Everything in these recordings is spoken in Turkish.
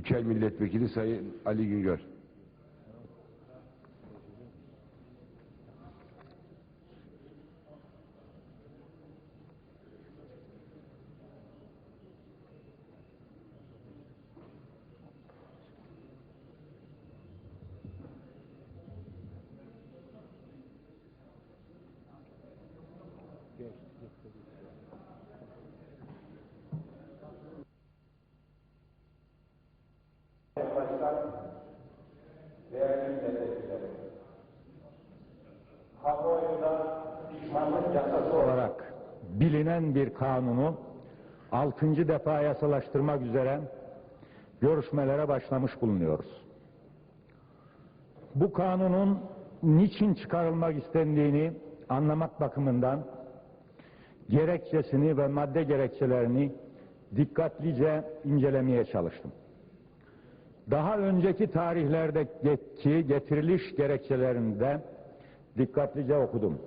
İçer Milletvekili Sayın Ali Güngör. Başkan, değerli milletvekilleri, kamuoyunda pişmanlık yasası olarak bilinen bir kanunu altıncı defa yasalaştırmak üzere görüşmelere başlamış bulunuyoruz. Bu kanunun niçin çıkarılmak istendiğini anlamak bakımından gerekçesini ve madde gerekçelerini dikkatlice incelemeye çalıştım. Daha önceki tarihlerdeki getiriliş gerekçelerinde dikkatlice okudum.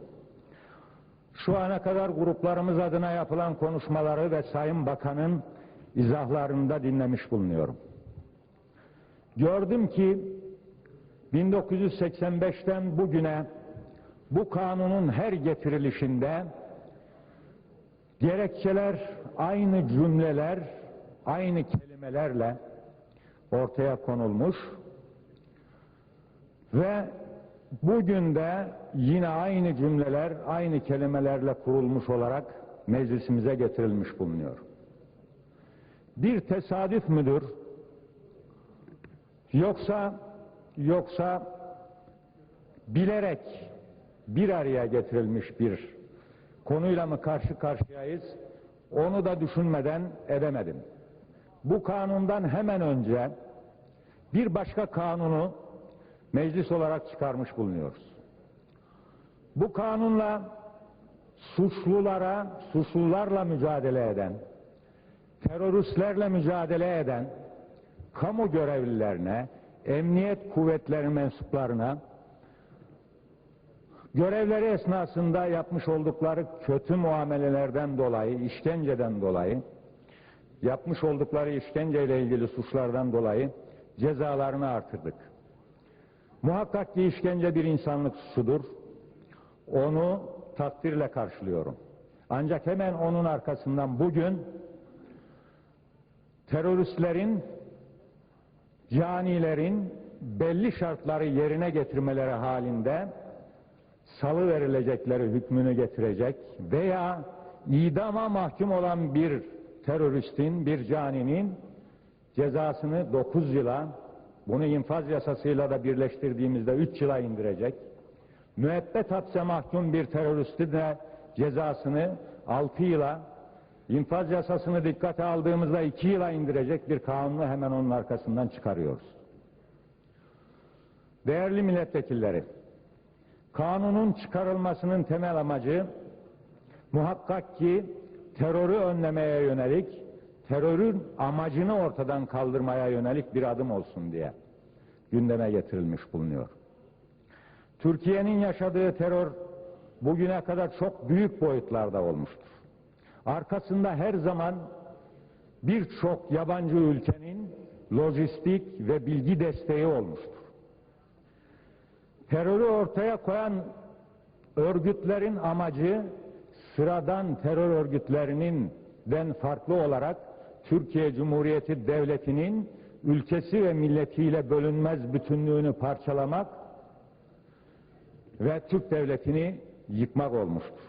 Şu ana kadar gruplarımız adına yapılan konuşmaları ve Sayın Bakan'ın izahlarını da dinlemiş bulunuyorum. Gördüm ki 1985'ten bugüne bu kanunun her getirilişinde gerekçeler aynı cümleler, aynı kelimelerle ortaya konulmuş ve bugün de yine aynı cümleler, aynı kelimelerle kurulmuş olarak meclisimize getirilmiş bulunuyor. Bir tesadüf müdür? Yoksa yoksa bilerek bir araya getirilmiş bir konuyla mı karşı karşıyayız? Onu da düşünmeden edemedim. Bu kanundan hemen önce bir başka kanunu meclis olarak çıkarmış bulunuyoruz. Bu kanunla suçlulara, suçlularla mücadele eden, teröristlerle mücadele eden kamu görevlilerine, emniyet kuvvetleri mensuplarına görevleri esnasında yapmış oldukları kötü muamelelerden dolayı, işkenceden dolayı yapmış oldukları işkenceyle ilgili suçlardan dolayı cezalarını artırdık. Muhakkak ki işkence bir insanlık suçudur. Onu takdirle karşılıyorum. Ancak hemen onun arkasından bugün teröristlerin, canilerin belli şartları yerine getirmeleri halinde salı verilecekleri hükmünü getirecek veya idama mahkum olan bir teröristin, bir caninin cezasını 9 yıla, bunu infaz yasasıyla da birleştirdiğimizde 3 yıla indirecek. Müebbet hapse mahkum bir teröristi de cezasını 6 yıla, infaz yasasını dikkate aldığımızda 2 yıla indirecek bir kanunu hemen onun arkasından çıkarıyoruz. Değerli milletvekilleri, kanunun çıkarılmasının temel amacı muhakkak ki terörü önlemeye yönelik, terörün amacını ortadan kaldırmaya yönelik bir adım olsun diye gündeme getirilmiş bulunuyor. Türkiye'nin yaşadığı terör bugüne kadar çok büyük boyutlarda olmuştur. Arkasında her zaman birçok yabancı ülkenin lojistik ve bilgi desteği olmuştur. Terörü ortaya koyan örgütlerin amacı sıradan terör örgütlerinin den farklı olarak Türkiye Cumhuriyeti Devleti'nin ülkesi ve milletiyle bölünmez bütünlüğünü parçalamak ve Türk Devleti'ni yıkmak olmuştur.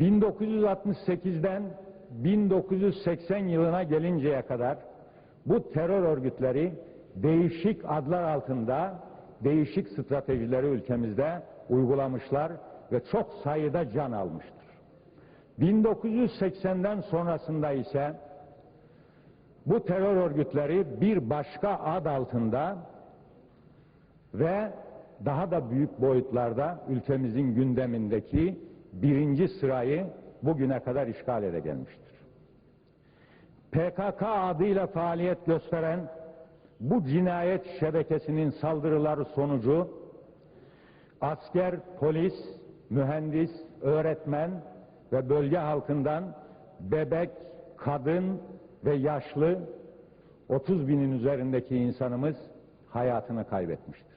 1968'den 1980 yılına gelinceye kadar bu terör örgütleri değişik adlar altında değişik stratejileri ülkemizde uygulamışlar ve çok sayıda can almıştır. 1980'den sonrasında ise bu terör örgütleri bir başka ad altında ve daha da büyük boyutlarda ülkemizin gündemindeki birinci sırayı bugüne kadar işgal ede gelmiştir. PKK adıyla faaliyet gösteren bu cinayet şebekesinin saldırıları sonucu asker, polis, mühendis, öğretmen ve bölge halkından bebek, kadın ve yaşlı 30 binin üzerindeki insanımız hayatını kaybetmiştir.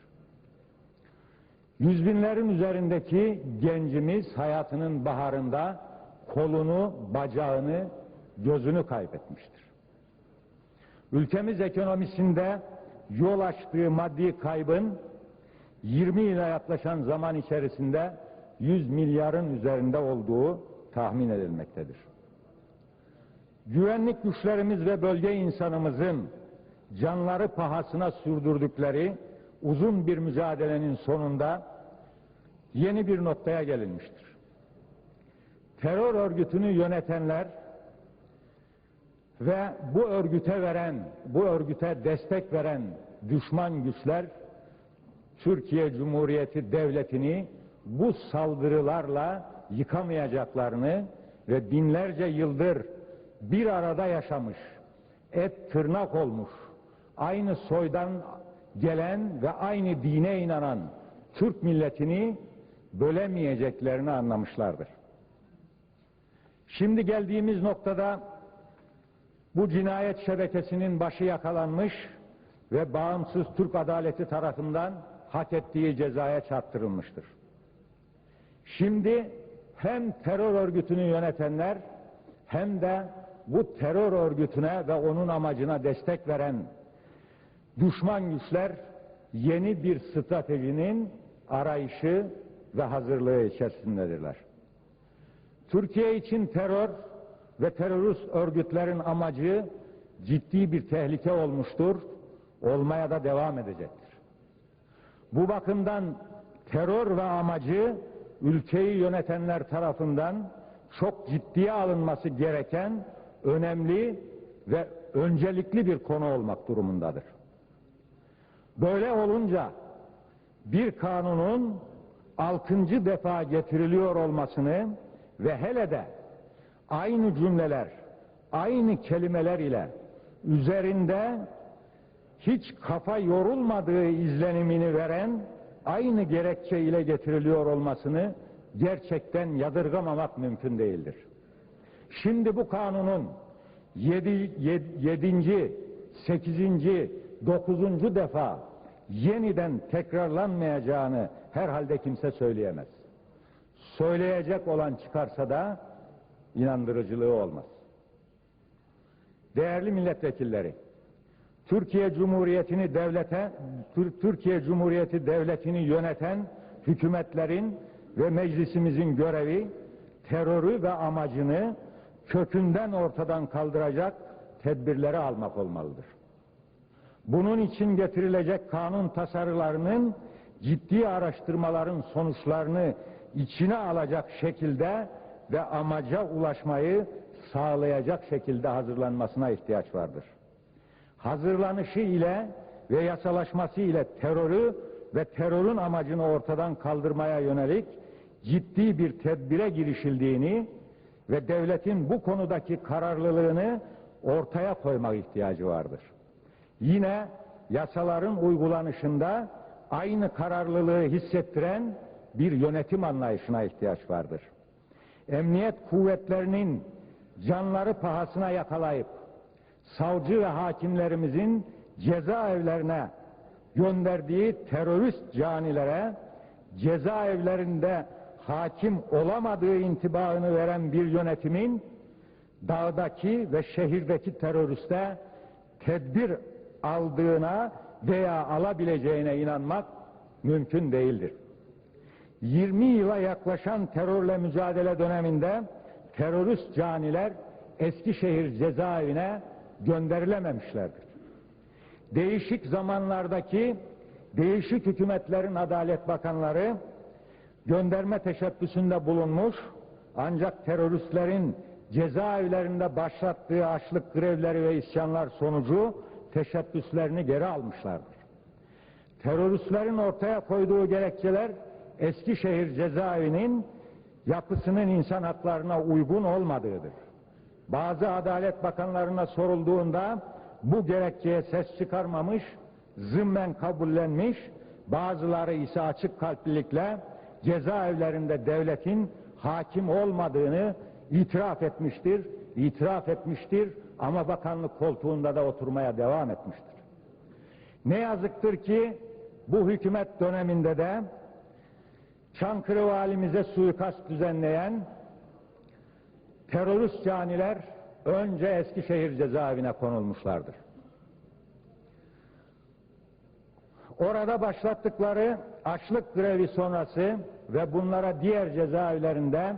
Yüz binlerin üzerindeki gencimiz hayatının baharında kolunu, bacağını, gözünü kaybetmiştir. Ülkemiz ekonomisinde yol açtığı maddi kaybın 20 yıla yaklaşan zaman içerisinde 100 milyarın üzerinde olduğu tahmin edilmektedir. Güvenlik güçlerimiz ve bölge insanımızın canları pahasına sürdürdükleri uzun bir mücadelenin sonunda yeni bir noktaya gelinmiştir. Terör örgütünü yönetenler ve bu örgüte veren, bu örgüte destek veren düşman güçler Türkiye Cumhuriyeti Devleti'ni bu saldırılarla yıkamayacaklarını ve binlerce yıldır bir arada yaşamış, et tırnak olmuş, aynı soydan gelen ve aynı dine inanan Türk milletini bölemeyeceklerini anlamışlardır. Şimdi geldiğimiz noktada bu cinayet şebekesinin başı yakalanmış ve bağımsız Türk adaleti tarafından hak ettiği cezaya çarptırılmıştır. Şimdi hem terör örgütünü yönetenler hem de bu terör örgütüne ve onun amacına destek veren düşman güçler yeni bir stratejinin arayışı ve hazırlığı içerisindedirler. Türkiye için terör ve terörist örgütlerin amacı ciddi bir tehlike olmuştur, olmaya da devam edecektir. Bu bakımdan terör ve amacı ülkeyi yönetenler tarafından çok ciddiye alınması gereken önemli ve öncelikli bir konu olmak durumundadır. Böyle olunca bir kanunun altıncı defa getiriliyor olmasını ve hele de aynı cümleler, aynı kelimeler ile üzerinde hiç kafa yorulmadığı izlenimini veren aynı gerekçe ile getiriliyor olmasını gerçekten yadırgamamak mümkün değildir. Şimdi bu kanunun 7. 7. 8. 9. defa yeniden tekrarlanmayacağını herhalde kimse söyleyemez. Söyleyecek olan çıkarsa da inandırıcılığı olmaz. Değerli milletvekilleri, Türkiye Cumhuriyeti'ni devlete, Türkiye Cumhuriyeti devletini yöneten hükümetlerin ve meclisimizin görevi terörü ve amacını kökünden ortadan kaldıracak tedbirleri almak olmalıdır. Bunun için getirilecek kanun tasarılarının ciddi araştırmaların sonuçlarını içine alacak şekilde ve amaca ulaşmayı sağlayacak şekilde hazırlanmasına ihtiyaç vardır. Hazırlanışı ile ve yasalaşması ile terörü ve terörün amacını ortadan kaldırmaya yönelik ciddi bir tedbire girişildiğini ve devletin bu konudaki kararlılığını ortaya koymak ihtiyacı vardır. Yine yasaların uygulanışında aynı kararlılığı hissettiren bir yönetim anlayışına ihtiyaç vardır. Emniyet kuvvetlerinin canları pahasına yakalayıp savcı ve hakimlerimizin cezaevlerine gönderdiği terörist canilere cezaevlerinde hakim olamadığı intibahını veren bir yönetimin dağdaki ve şehirdeki teröriste tedbir aldığına veya alabileceğine inanmak mümkün değildir. 20 yıla yaklaşan terörle mücadele döneminde terörist caniler Eskişehir cezaevine gönderilememişlerdir. Değişik zamanlardaki değişik hükümetlerin adalet bakanları gönderme teşebbüsünde bulunmuş ancak teröristlerin cezaevlerinde başlattığı açlık grevleri ve isyanlar sonucu teşebbüslerini geri almışlardır. Teröristlerin ortaya koyduğu gerekçeler Eskişehir cezaevinin yapısının insan haklarına uygun olmadığıdır. Bazı adalet bakanlarına sorulduğunda bu gerekçeye ses çıkarmamış, zımmen kabullenmiş, bazıları ise açık kalplilikle cezaevlerinde devletin hakim olmadığını itiraf etmiştir, itiraf etmiştir ama bakanlık koltuğunda da oturmaya devam etmiştir. Ne yazıktır ki bu hükümet döneminde de Çankırı valimize suikast düzenleyen terörist caniler önce Eskişehir cezaevine konulmuşlardır. Orada başlattıkları açlık grevi sonrası ve bunlara diğer cezaevlerinde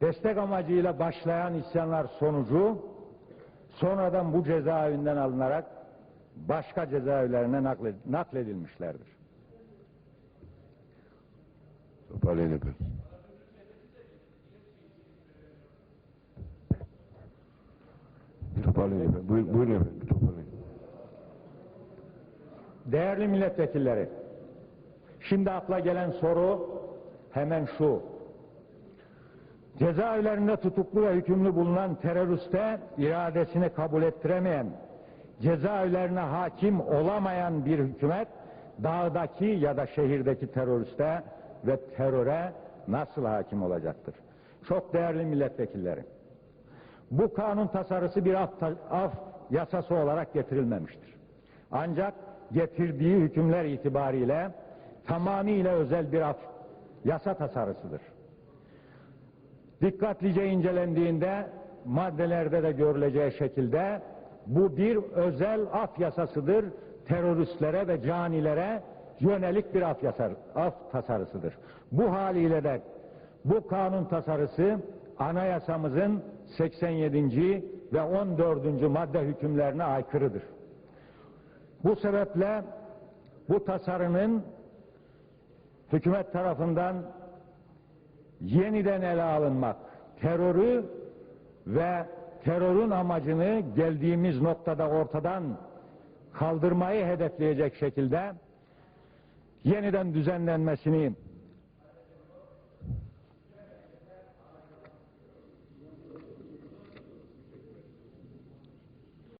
destek amacıyla başlayan isyanlar sonucu sonradan bu cezaevinden alınarak başka cezaevlerine nakle- nakledilmişlerdir. Toparlayın efendim. Toparlayın efendim. Buyur, buyurun efendim. Toparlayın. Değerli milletvekilleri, şimdi akla gelen soru hemen şu. Cezaevlerinde tutuklu ve hükümlü bulunan teröriste iradesini kabul ettiremeyen, cezaevlerine hakim olamayan bir hükümet, dağdaki ya da şehirdeki teröriste ve teröre nasıl hakim olacaktır? Çok değerli milletvekilleri, bu kanun tasarısı bir af, af yasası olarak getirilmemiştir. Ancak getirdiği hükümler itibariyle tamamıyla özel bir af yasa tasarısıdır. Dikkatlice incelendiğinde maddelerde de görüleceği şekilde bu bir özel af yasasıdır. Teröristlere ve canilere yönelik bir af, yasar, af tasarısıdır. Bu haliyle de bu kanun tasarısı anayasamızın 87. ve 14. madde hükümlerine aykırıdır. Bu sebeple bu tasarının hükümet tarafından yeniden ele alınmak, terörü ve terörün amacını geldiğimiz noktada ortadan kaldırmayı hedefleyecek şekilde yeniden düzenlenmesini